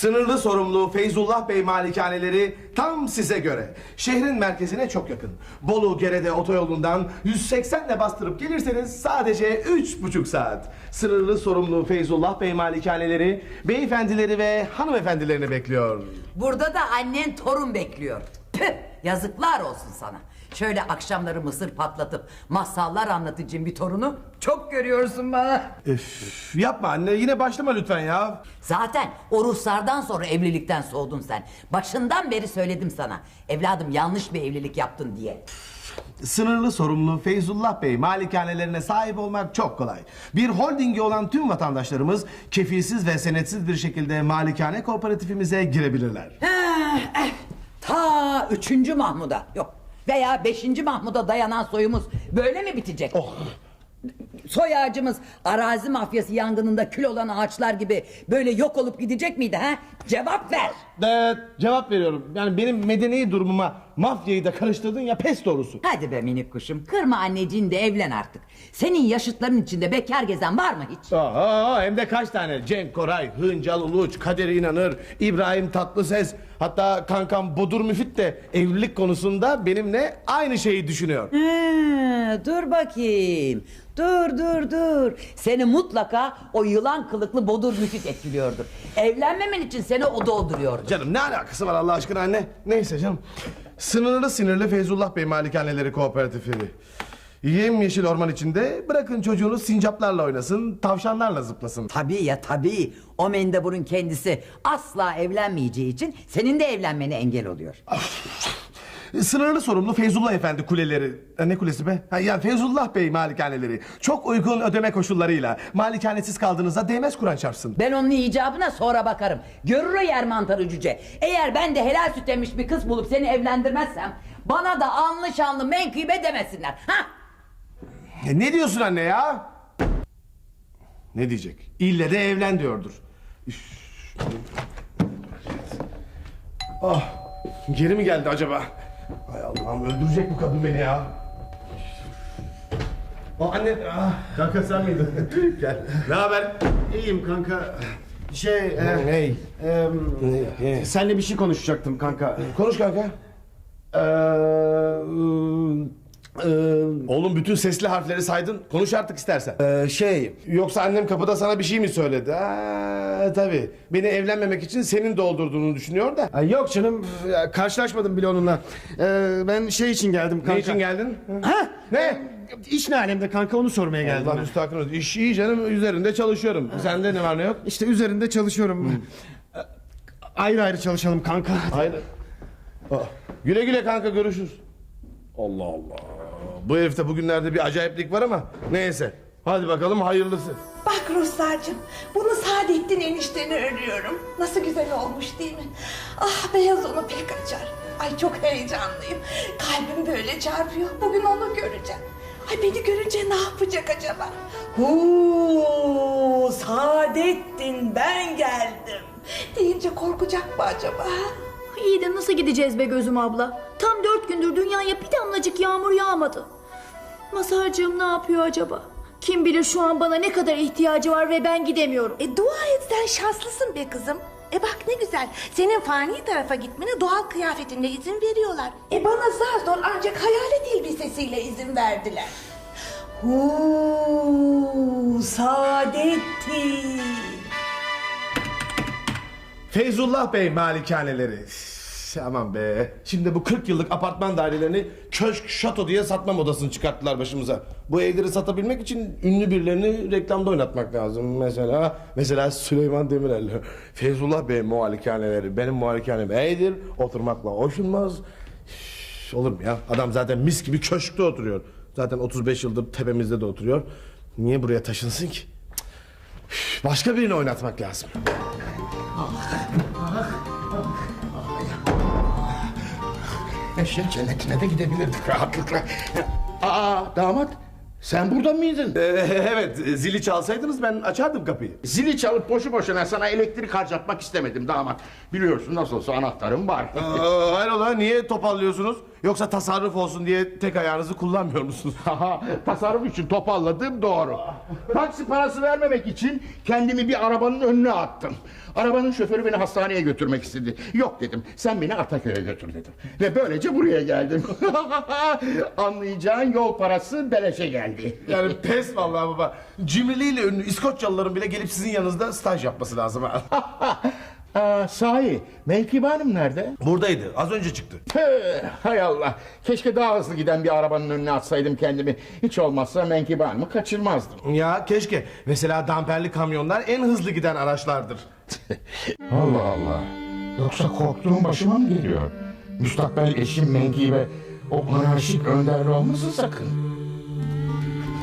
Sınırlı sorumlu Feyzullah Bey malikaneleri tam size göre. Şehrin merkezine çok yakın. Bolu Gerede otoyolundan 180 ile bastırıp gelirseniz sadece 3,5 saat. Sınırlı sorumlu Feyzullah Bey malikaneleri beyefendileri ve hanımefendilerini bekliyor. Burada da annen torun bekliyor. Püh, yazıklar olsun sana. Şöyle akşamları mısır patlatıp masallar anlatıcım bir torunu çok görüyorsun bana. Üf, yapma anne yine başlama lütfen ya. Zaten o ruhsardan sonra evlilikten soğudun sen. Başından beri söyledim sana. Evladım yanlış bir evlilik yaptın diye. Sınırlı sorumlu Feyzullah Bey malikanelerine sahip olmak çok kolay. Bir holdingi olan tüm vatandaşlarımız kefilsiz ve senetsiz bir şekilde malikane kooperatifimize girebilirler. Eh, eh, Ta üçüncü Mahmud'a. Yok. Veya beşinci Mahmud'a dayanan soyumuz böyle mi bitecek? Soy ağacımız arazi mafyası yangınında kül olan ağaçlar gibi böyle yok olup gidecek miydi ha? Cevap ver. Evet cevap veriyorum. Yani benim medeni durumuma mafyayı da karıştırdın ya pes doğrusu. Hadi be minik kuşum kırma anneciğini de evlen artık. Senin yaşıtların içinde bekar gezen var mı hiç? Aa, hem de kaç tane? Cenk Koray, Hıncal Uluç, Kadir İnanır, İbrahim Tatlıses, hatta kankam Bodur Müfit de evlilik konusunda benimle aynı şeyi düşünüyor. Dur bakayım. Dur dur dur. Seni mutlaka o yılan kılıklı bodur müfit etkiliyordur. Evlenmemen için seni o dolduruyordur. Canım ne alakası var Allah aşkına anne? Neyse canım. Sınırlı sinirli Feyzullah Bey Malikaneleri Kooperatifi. Yemyeşil orman içinde bırakın çocuğunuz sincaplarla oynasın, tavşanlarla zıplasın. Tabii ya tabii. O mendeburun kendisi asla evlenmeyeceği için senin de evlenmene engel oluyor. Sınırlı sorumlu Feyzullah Efendi kuleleri... Ha, Ne kulesi be? Ha, yani Feyzullah Bey malikaneleri. Çok uygun ödeme koşullarıyla malikanesiz kaldığınızda değmez Kur'an çarpsın. Ben onun icabına sonra bakarım. Görür o yer mantarı cüce. Eğer ben de helal süt emmiş bir kız bulup seni evlendirmezsem... ...bana da anlı şanlı menkıbe demesinler. Ha? E, ne diyorsun anne ya? Ne diyecek? İlle de evlen diyordur. Üf. Ah, geri mi geldi acaba? Hay Allah'ım öldürecek bu kadın beni ya. O anne, ah, kanka sen miydin? Gel. Ne haber? İyiyim kanka. Şey, e, Hey. e? Ne? senle bir şey konuşacaktım kanka. Konuş kanka. Ee, e, Oğlum bütün sesli harfleri saydın. Konuş artık istersen. e, şey, Yoksa annem kapıda sana bir şey mi söyledi? Ha, tabii. Beni evlenmemek için senin doldurduğunu düşünüyor da. Ay yok canım, karşılaşmadım bile onunla. E, ben şey için geldim kanka. Ne için geldin? Ha? Ne? İş ne alemde kanka onu sormaya geldim. Allah müstakil olsun. İş iyi canım üzerinde çalışıyorum. Sende ne var ne yok? İşte üzerinde çalışıyorum. E, Ayrı ayrı çalışalım kanka. Hayır. Aa, güle güle kanka görüşürüz. Allah Allah. Bu herifte bugünlerde bir acayiplik var ama neyse. Hadi bakalım hayırlısı. Bak Ruslarcığım, bunu Saadettin enişteni örüyorum. Nasıl güzel olmuş değil mi? Ah beyaz onu pek açar. Ay çok heyecanlıyım. Kalbim böyle çarpıyor. Bugün onu göreceğim. Ay beni görünce ne yapacak acaba? Huu, Saadettin ben geldim. Deyince korkacak mı acaba? İyi de nasıl gideceğiz be gözüm abla? Tam dört gündür dünyaya bir damlacık yağmur yağmadı. Masarcığım ne yapıyor acaba? Kim bilir şu an bana ne kadar ihtiyacı var ve ben gidemiyorum. E dua et sen şanslısın be kızım. E bak ne güzel. Senin fani tarafa gitmene doğal kıyafetinle izin veriyorlar. E bana zar zor ancak hayalet elbisesiyle izin verdiler. Huu, Saadettin. Feyzullah Bey malikaneleri. Aman be. Şimdi bu 40 yıllık apartman dairelerini köşk şato diye satma modasını çıkarttılar başımıza. Bu evleri satabilmek için ünlü birilerini reklamda oynatmak lazım. Mesela mesela Süleyman Demirel. Feyzullah Bey malikaneleri. Benim malikanem iyidir. Oturmakla hoşunmaz. Üf, Olur mu ya? Adam zaten mis gibi köşkte oturuyor. Zaten 35 yıldır tepemizde de oturuyor. Niye buraya taşınsın ki? Üf, Başka birini oynatmak lazım. Eşek cennetine de gidebilirdik rahatlıkla. Aa damat sen burada mıydın? Ee, evet zili çalsaydınız ben açardım kapıyı. Zili çalıp boşu boşuna sana elektrik harcatmak istemedim damat. Biliyorsun nasıl olsa anahtarım var. Aa, hayrola niye topallıyorsunuz? Yoksa tasarruf olsun diye tek ayağınızı kullanmıyor musunuz? Tasarruf için topalladığım doğru. Taksi parası vermemek için kendimi bir arabanın önüne attım. Arabanın şoförü beni hastaneye götürmek istedi. Yok dedim. Sen beni Ataköy'e götür dedim. Ve böylece buraya geldim. Anlayacağın yol parası beleşe geldi. Yani pes vallahi baba. Cimriliğiyle ünlü İskoçyalıların bile gelip sizin yanınızda staj yapması lazım. Aa, sahi Menkıbe Hanım nerede? Buradaydı. Az önce çıktı. Tüh, hay Allah. Keşke daha hızlı giden bir arabanın önüne atsaydım kendimi. Hiç olmazsa Menkıbe Hanım'ı kaçırmazdım. Ya keşke. Mesela damperli kamyonlar en hızlı giden araçlardır. Allah Allah. Yoksa korktuğum başıma mı geliyor? Müstakbel eşim Menkıbe o anarşik önderli olmasın sakın.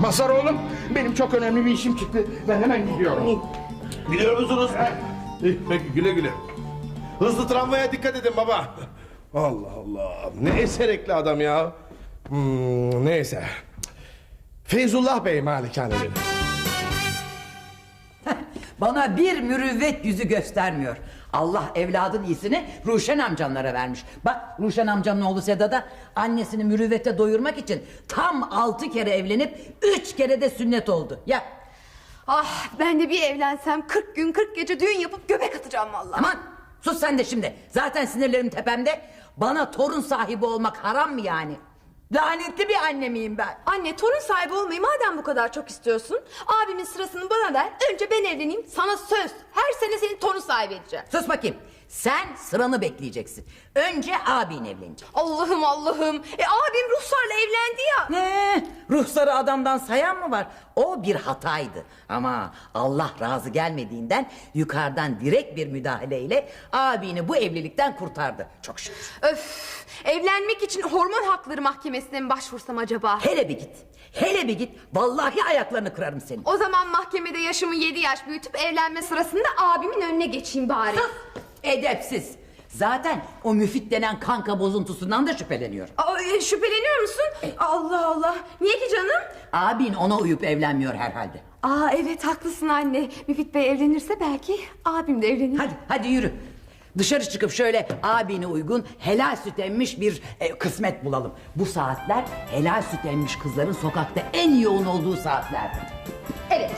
Masar oğlum benim çok önemli bir işim çıktı. Ben hemen gidiyorum. Biliyor musunuz? İyi, Peki güle güle. Hızlı tramvaya dikkat edin baba. Allah Allah. Ne eserekli adam ya. Hmm, neyse. Feyzullah Bey malikaneleri. Bana bir mürüvvet yüzü göstermiyor. Allah evladın iyisini Ruşen amcanlara vermiş. Bak Ruşen amcanın oğlu Seda da annesini mürüvvete doyurmak için tam altı kere evlenip üç kere de sünnet oldu. Ya Ah ben de bir evlensem 40 gün 40 gece düğün yapıp göbek atacağım vallahi. aman sus sen de şimdi. Zaten sinirlerim tepemde. Bana torun sahibi olmak haram mı yani? Lanetli bir anne miyim ben? Anne torun sahibi olmayı madem bu kadar çok istiyorsun abimin sırasını bana ver önce ben evleneyim sana söz her sene seni torun sahibi edeceğim. Sus bakayım. Sen sıranı bekleyeceksin. Önce abin evlenecek. Allah'ım Allah'ım e abim ruhsarla evlendi ya. Ne? Ruhsarı adamdan sayan mı var? O bir hataydı. Ama Allah razı gelmediğinden yukarıdan direkt bir müdahaleyle abini bu evlilikten kurtardı. Çok şükür. Öf evlenmek için hormon hakları mahkemesine mi başvursam acaba? Hele bir git. Hele bir git. Vallahi ayaklarını kırarım senin. O zaman mahkemede yaşımı 7 yaş büyütüp evlenme sırasında abimin önüne geçeyim bari. Edepsiz. Zaten o müfit denen kanka bozuntusundan da şüpheleniyor. Aa, e, şüpheleniyor musun? Allah Allah. Niye ki canım? Abin ona uyup evlenmiyor herhalde. Aa evet haklısın anne. Müfit Bey evlenirse belki abim de evlenir. Hadi hadi yürü. Dışarı çıkıp şöyle abine uygun helal süt emmiş bir e, kısmet bulalım. Bu saatler helal süt emmiş kızların sokakta en yoğun olduğu saatler. Evet.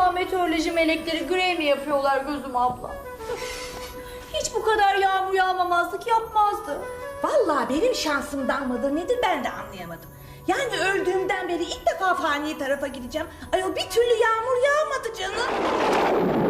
Acaba meteoroloji melekleri grev mi yapıyorlar gözüm abla? Hiç bu kadar yağmur yağmamazlık yapmazdı. Vallahi benim şansımdan mıdır nedir ben de anlayamadım. Yani öldüğümden beri ilk defa fani tarafa gideceğim. Ayol bir türlü yağmur yağmadı canım.